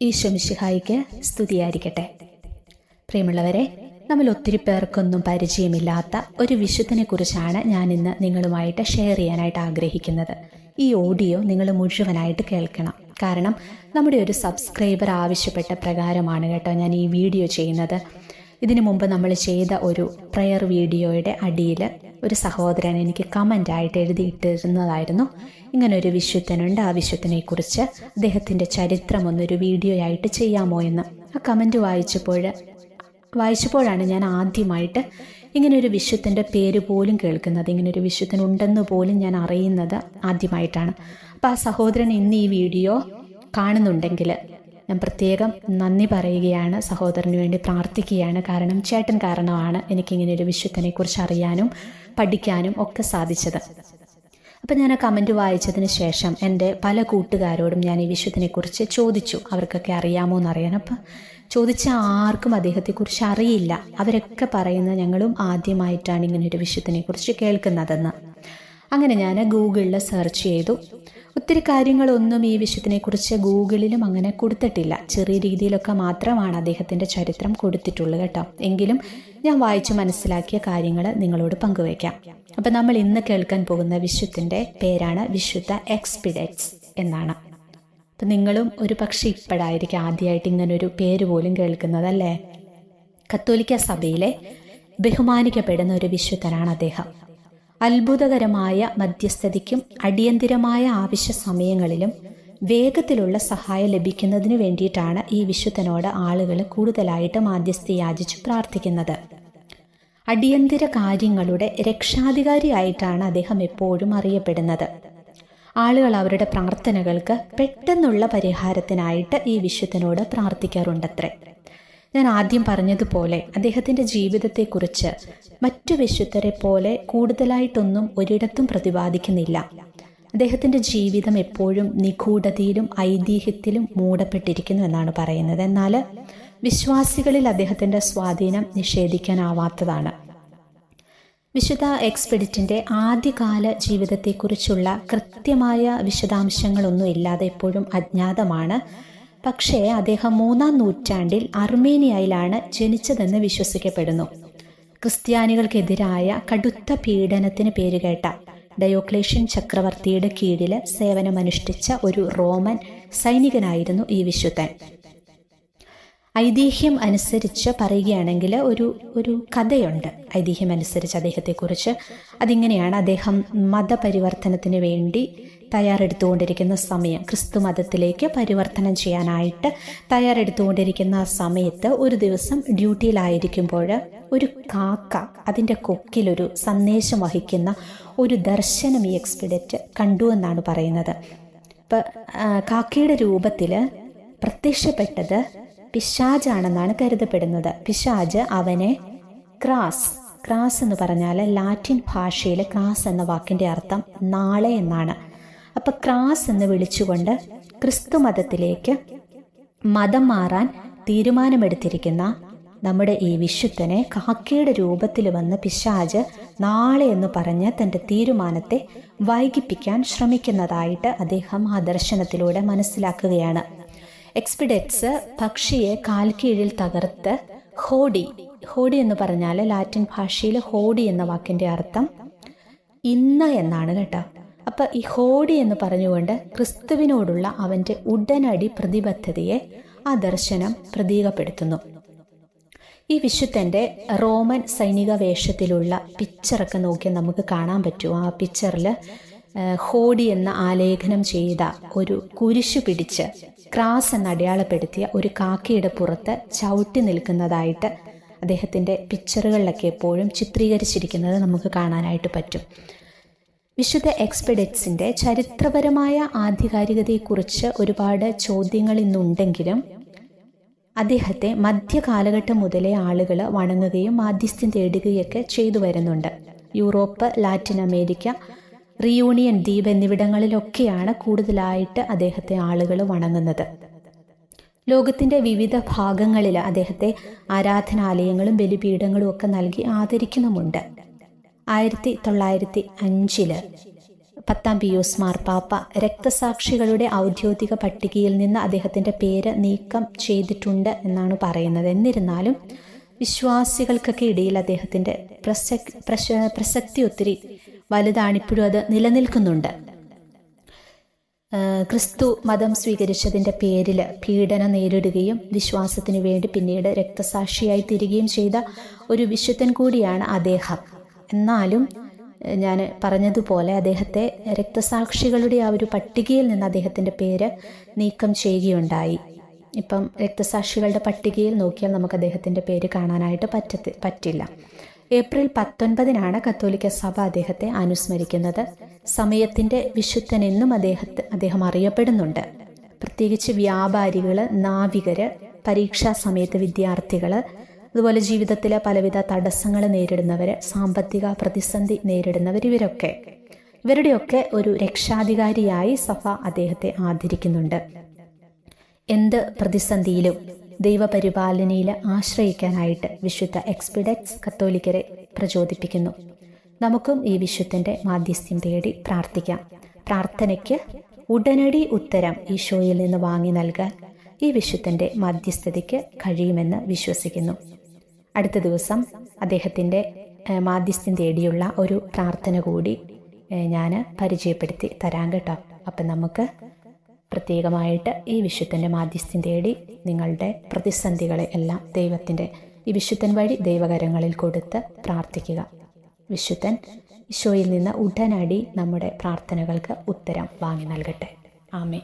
ഈശ്വമിശിഹായിക്ക് സ്തുതിയായിരിക്കട്ടെ. പ്രിയമുള്ളവരെ നമ്മൾ ഒത്തിരി പേർക്കൊന്നും പരിചയമില്ലാത്ത ഒരു വിശുദ്ധനെ കുറിച്ചാണ് ഞാൻ ഇന്ന് നിങ്ങളുമായിട്ട് ഷെയർ ചെയ്യാനായിട്ട് ആഗ്രഹിക്കുന്നത്. ഈ ഓഡിയോ നിങ്ങൾ മുഴുവനായിട്ട് കേൾക്കണം. കാരണം നമ്മുടെ ഒരു സബ്സ്ക്രൈബർ ആവശ്യപ്പെട്ട പ്രകാരമാണ് കേട്ടോ ഞാൻ ഈ വീഡിയോ ചെയ്യുന്നത്. ഇതിനു മുമ്പ് നമ്മൾ ചെയ്ത ഒരു പ്രയർ വീഡിയോയുടെ അടിയിൽ ഒരു സഹോദരൻ എനിക്ക് കമന്റായിട്ട് എഴുതിയിട്ടിരുന്നതായിരുന്നു. ഇങ്ങനെ ഒരു വിശുദ്ധനുണ്ട്. ആ വിശുദ്ധനെക്കുറിച്ച് അദ്ദേഹത്തിന്റെ ചരിത്രം ഒന്നൊരു വീഡിയോ ആയിട്ട് ചെയ്യാമോ എന്ന്. ആ കമന്റ് വായിച്ചപ്പോൾ വായിച്ചപ്പോഴാണ് ഞാൻ ആദ്യമായിട്ട് ഇങ്ങനെ ഒരു വിശുദ്ധന്റെ പേര് പോലും കേൾക്കുന്നത്. ഇങ്ങനെ ഒരു വിശുദ്ധൻ ഉണ്ടെന്ന് പോലും ഞാൻ അറിയുന്നത് ആദ്യമായിട്ടാണ്. അപ്പോൾ ആ സഹോദരൻ ഇന്ന് ഈ വീഡിയോ കാണുന്നുണ്ടെങ്കിൽ ഞാൻ പ്രത്യേകം നന്ദി പറയുകയാണ്. സഹോദരന് വേണ്ടി പ്രാർത്ഥിക്കുകയാണ്. കാരണം ചേട്ടൻ കാരണമാണ് എനിക്കിങ്ങനെ ഒരു വിശുദ്ധനെക്കുറിച്ച് അറിയാനും പഠിക്കാനും ഒക്കെ സാധിച്ചത്. അപ്പം ഞാൻ ആ കമന്റ് വായിച്ചതിന് ശേഷം എന്റെ പല കൂട്ടുകാരോടും ഞാൻ ഈ വിശുദ്ധനെക്കുറിച്ച് ചോദിച്ചു. അവർക്കൊക്കെ അറിയാമോ എന്നറിയാൻ. അപ്പം ചോദിച്ച ആർക്കും അദ്ദേഹത്തെക്കുറിച്ച് അറിയില്ല. അവരൊക്കെ പറയുന്ന ഞങ്ങളും ആദ്യമായിട്ടാണ് ഇങ്ങനെ ഒരു വിശുദ്ധനെക്കുറിച്ച് കേൾക്കുന്നതെന്ന്. അങ്ങനെ ഞാൻ ഗൂഗിളിൽ സെർച്ച് ചെയ്തു. ഒത്തിരി കാര്യങ്ങളൊന്നും ഈ വിഷയത്തിനെക്കുറിച്ച് ഗൂഗിളിലും അങ്ങനെ കൊടുത്തിട്ടില്ല. ചെറിയ രീതിയിലൊക്കെ മാത്രമാണ് അദ്ദേഹത്തിന്റെ ചരിത്രം കൊടുത്തിട്ടുള്ളത് കേട്ടോ. എങ്കിലും ഞാൻ വായിച്ചു മനസ്സിലാക്കിയ കാര്യങ്ങൾ നിങ്ങളോട് പങ്കുവയ്ക്കാം. അപ്പം നമ്മൾ ഇന്ന് കേൾക്കാൻ പോകുന്ന വിശുദ്ധന്റെ പേരാണ് വിശുദ്ധ എക്സ്പിഡെക്സ് എന്നാണ്. അപ്പം നിങ്ങളും ഒരു പക്ഷേ ഇപ്പോഴായിരിക്കും ആദ്യമായിട്ട് ഇങ്ങനൊരു പേര് പോലും കേൾക്കുന്നതല്ലേ? കത്തോലിക്ക സഭയിലെ ബഹുമാനിക്കപ്പെടുന്ന ഒരു വിശുദ്ധനാണ് അദ്ദേഹം. അത്ഭുതകരമായ മധ്യസ്ഥതയ്ക്കും അടിയന്തിരമായ ആവശ്യ സമയങ്ങളിലും വേഗത്തിലുള്ള സഹായം ലഭിക്കുന്നതിനു വേണ്ടിയിട്ടാണ് ഈ വിശുദ്ധനോട് ആളുകൾ കൂടുതലായിട്ട് മാധ്യസ്ഥ യാചിച്ചു പ്രാർത്ഥിക്കുന്നത്. അടിയന്തിര കാര്യങ്ങളുടെ രക്ഷാധികാരിയായിട്ടാണ് അദ്ദേഹം എപ്പോഴും അറിയപ്പെടുന്നത്. ആളുകൾ അവരുടെ പ്രാർത്ഥനകൾക്ക് പെട്ടെന്നുള്ള പരിഹാരത്തിനായിട്ട് ഈ വിശുദ്ധനോട് പ്രാർത്ഥിക്കാറുണ്ടത്രേ. ഞാൻ ആദ്യം പറഞ്ഞതുപോലെ അദ്ദേഹത്തിന്റെ ജീവിതത്തെക്കുറിച്ച് മറ്റു വിശുദ്ധരെ പോലെ കൂടുതലായിട്ടൊന്നും ഒരിടത്തും പ്രതിപാദിക്കുന്നില്ല. അദ്ദേഹത്തിന്റെ ജീവിതം എപ്പോഴും നിഗൂഢതയിലും ഐതിഹ്യത്തിലും മൂടപ്പെട്ടിരിക്കുന്നു എന്നാണ് പറയുന്നത്. എന്നാൽ വിശ്വാസികളിൽ അദ്ദേഹത്തിന്റെ സ്വാധീനം നിഷേധിക്കാനാവാത്തതാണ്. വിശുദ്ധ എക്സ്പെഡിറ്റിന്റെ ആദ്യകാല ജീവിതത്തെക്കുറിച്ചുള്ള കൃത്യമായ വിശദാംശങ്ങളൊന്നും ഇല്ലാതെ എപ്പോഴും അജ്ഞാതമാണ് പക്ഷേ അദ്ദേഹം മൂന്നാം നൂറ്റാണ്ടിൽ അർമേനിയയിലാണ് ജനിച്ചതെന്ന് വിശ്വസിക്കപ്പെടുന്നു. ക്രിസ്ത്യാനികൾക്കെതിരായ കടുത്ത പീഡനത്തിന് പേരുകേട്ട ഡയോക്ലേഷ്യൻ ചക്രവർത്തിയുടെ കീഴിൽ സേവനമനുഷ്ഠിച്ച ഒരു റോമൻ സൈനികനായിരുന്നു ഈ വിശുദ്ധൻ. ഐതിഹ്യം അനുസരിച്ച് പറയുകയാണെങ്കിൽ ഒരു ഒരു കഥയുണ്ട് ഐതിഹ്യം അനുസരിച്ച് അദ്ദേഹത്തെക്കുറിച്ച്. അതിങ്ങനെയാണ് അദ്ദേഹം മതപരിവർത്തനത്തിന് വേണ്ടി തയ്യാറെടുത്തുകൊണ്ടിരിക്കുന്ന സമയം ക്രിസ്തു മതത്തിലേക്ക് പരിവർത്തനം ചെയ്യാനായിട്ട് തയ്യാറെടുത്തുകൊണ്ടിരിക്കുന്ന സമയത്ത് ഒരു ദിവസം ഡ്യൂട്ടിയിലായിരിക്കുമ്പോൾ ഒരു കാക്ക അതിന്റെ കൊക്കിലൊരു സന്ദേശം വഹിക്കുന്ന ഒരു ദർശനം ഈ എക്സ്പിഡറ്റ് കണ്ടു എന്നാണ് പറയുന്നത്. ഇപ്പം കാക്കയുടെ രൂപത്തിൽ പ്രത്യക്ഷപ്പെട്ടത് പിശാജാണെന്നാണ് കരുതപ്പെടുന്നത്. പിശാജ് അവനെ ക്രാസ് ക്രാസ് എന്ന് പറഞ്ഞാൽ ലാറ്റിൻ ഭാഷയിൽ ക്രാസ് എന്ന വാക്കിന്റെ അർത്ഥം നാളെ എന്നാണ്. അപ്പൊ ക്രാസ് എന്ന് വിളിച്ചുകൊണ്ട് ക്രിസ്തു മതത്തിലേക്ക് മതം മാറാൻ തീരുമാനമെടുത്തിരിക്കുന്ന നമ്മുടെ ഈ വിശുദ്ധനെ കാക്കയുടെ രൂപത്തിൽ വന്ന് പിശാജ് നാളെ എന്ന് പറഞ്ഞ് തന്റെ തീരുമാനത്തെ വൈകിപ്പിക്കാൻ ശ്രമിക്കുന്നതായിട്ട് അദ്ദേഹം ആ ദർശനത്തിലൂടെ മനസ്സിലാക്കുകയാണ്. എക്സ്പിഡെറ്റ്സ് പക്ഷിയെ കാൽ കാൽക്കീഴിൽ തകർത്ത് ഹോഡി. ഹോഡി എന്ന് പറഞ്ഞാൽ ലാറ്റിൻ ഭാഷയിൽ ഹോഡി എന്ന വാക്കിന്റെ അർത്ഥം ഇന്ന് എന്നാണ് കേട്ടോ. അപ്പം ഈ ഹോഡി എന്ന് പറഞ്ഞുകൊണ്ട് ക്രിസ്തുവിനോടുള്ള അവന്റെ ഉടനടി പ്രതിബദ്ധതയെ ആ ദർശനം പ്രതീകപ്പെടുത്തുന്നു. ഈ വിശുദ്ധന്റെ റോമൻ സൈനിക വേഷത്തിലുള്ള പിക്ചറൊക്കെ നോക്കിയാൽ നമുക്ക് കാണാൻ പറ്റും. ആ പിക്ചറിൽ ഹോഡി എന്ന ആലേഖനം ചെയ്ത ഒരു കുരിശു പിടിച്ച് ക്രാസ് എന്ന് അടയാളപ്പെടുത്തിയ ഒരു കാക്കയുടെ പുറത്ത് ചവിട്ടി നിൽക്കുന്നതായിട്ട് അദ്ദേഹത്തിന്റെ പിക്ചറുകളിലൊക്കെ എപ്പോഴും ചിത്രീകരിച്ചിരിക്കുന്നത് നമുക്ക് കാണാനായിട്ട് പറ്റും. വിശുദ്ധ എക്സ്പെഡിറ്റ്സിന്റെ ചരിത്രപരമായ ആധികാരികതയെക്കുറിച്ച് ഒരുപാട് ചോദ്യങ്ങൾ ഇന്നുണ്ടെങ്കിലും അദ്ദേഹത്തെ മധ്യകാലഘട്ടം മുതലേ ആളുകൾ വണങ്ങുകയും മാധ്യസ്ഥ്യം തേടുകയൊക്കെ ചെയ്തു വരുന്നുണ്ട്. യൂറോപ്പ് ലാറ്റിൻ അമേരിക്ക റിയൂണിയൻ ദ്വീപ് എന്നിവിടങ്ങളിലൊക്കെയാണ് കൂടുതലായിട്ട് അദ്ദേഹത്തെ ആളുകൾ വണങ്ങുന്നത്. ലോകത്തിന്റെ വിവിധ ഭാഗങ്ങളിൽ അദ്ദേഹത്തെ ആരാധനാലയങ്ങളും ബലിപീഠങ്ങളും ഒക്കെ നൽകി ആദരിക്കുന്നുമുണ്ട്. ആയിരത്തി തൊള്ളായിരത്തി അഞ്ചിൽ പത്താം പിയൂസ് മാർപ്പാപ്പ രക്തസാക്ഷികളുടെ ഔദ്യോഗിക പട്ടികയിൽ നിന്ന് അദ്ദേഹത്തിന്റെ പേര് നീക്കം ചെയ്തിട്ടുണ്ട് എന്നാണ് പറയുന്നത്. എന്നിരുന്നാലും വിശ്വാസികൾക്കൊക്കെ ഇടയിൽ അദ്ദേഹത്തിന്റെ പ്രസക് പ്രശ പ്രസക്തി ഒത്തിരി വലുതാണ് ഇപ്പോഴും അത് നിലനിൽക്കുന്നുണ്ട്. ക്രിസ്തു മതം സ്വീകരിച്ചതിന്റെ പേരിൽ പീഡനം നേരിടുകയും വിശ്വാസത്തിനു വേണ്ടി പിന്നീട് രക്തസാക്ഷിയായി തീരുകയും ചെയ്ത ഒരു വിശുദ്ധൻ കൂടിയാണ് അദ്ദേഹം. എന്നാലും ഞാൻ പറഞ്ഞതുപോലെ അദ്ദേഹത്തെ രക്തസാക്ഷികളുടെ ആ ഒരു പട്ടികയിൽ നിന്ന് അദ്ദേഹത്തിന്റെ പേര് നീക്കം ചെയ്യുകയുണ്ടായി. ഇപ്പം രക്തസാക്ഷികളുടെ പട്ടികയിൽ നോക്കിയാൽ നമുക്ക് അദ്ദേഹത്തിന്റെ പേര് കാണാനായിട്ട് പറ്റത്തി പറ്റില്ല. ഏപ്രിൽ പത്തൊൻപതിനാണ് കത്തോലിക്ക സഭ അദ്ദേഹത്തെ അനുസ്മരിക്കുന്നത്. സമയത്തിന്റെ വിശുദ്ധനെന്നും അദ്ദേഹത്തെ അദ്ദേഹം അറിയപ്പെടുന്നുണ്ട്. പ്രത്യേകിച്ച് വ്യാപാരികൾ നാവികര് പരീക്ഷാ സമയത്ത് വിദ്യാർത്ഥികൾ അതുപോലെ ജീവിതത്തിലെ പലവിധ തടസ്സങ്ങൾ നേരിടുന്നവർ സാമ്പത്തിക പ്രതിസന്ധി നേരിടുന്നവർ ഇവരൊക്കെ. ഇവരുടെയൊക്കെ ഒരു രക്ഷാധികാരിയായി സഭ അദ്ദേഹത്തെ ആദരിക്കുന്നുണ്ട്. എന്ത് പ്രതിസന്ധിയിലും ദൈവപരിപാലനയിൽ ആശ്രയിക്കാനായിട്ട് വിശുദ്ധ എക്സ്പിഡക്സ് കത്തോലിക്കരെ പ്രചോദിപ്പിക്കുന്നു. നമുക്കും ഈ വിശുദ്ധന്റെ മാധ്യസ്ഥ്യം തേടി പ്രാർത്ഥിക്കാം. പ്രാർത്ഥനയ്ക്ക് ഉടനടി ഉത്തരം ഈശോയിൽ നിന്ന് വാങ്ങി നൽകാൻ ഈ വിശുദ്ധന്റെ മധ്യസ്ഥതയ്ക്ക് കഴിയുമെന്ന് വിശ്വസിക്കുന്നു. അടുത്ത ദിവസം അദ്ദേഹത്തിന്റെ മാധ്യസ്ഥ്യം തേടിയുള്ള ഒരു പ്രാർത്ഥന കൂടി ഞാൻ പരിചയപ്പെടുത്തി തരാം കേട്ടോ. അപ്പം നമുക്ക് പ്രത്യേകമായിട്ട് ഈ വിശുദ്ധന്റെ മാധ്യസ്ഥ്യം തേടി നിങ്ങളുടെ പ്രതിസന്ധികളെ എല്ലാം ദൈവത്തിന്റെ ഈ വിശുദ്ധൻ വഴി ദൈവകരങ്ങളിൽ കൊടുത്ത് പ്രാർത്ഥിക്കുക. വിശുദ്ധൻ ഈശോയിൽ നിന്ന് ഉടനടി നമ്മുടെ പ്രാർത്ഥനകൾക്ക് ഉത്തരം വാങ്ങി നൽകട്ടെ. ആമേ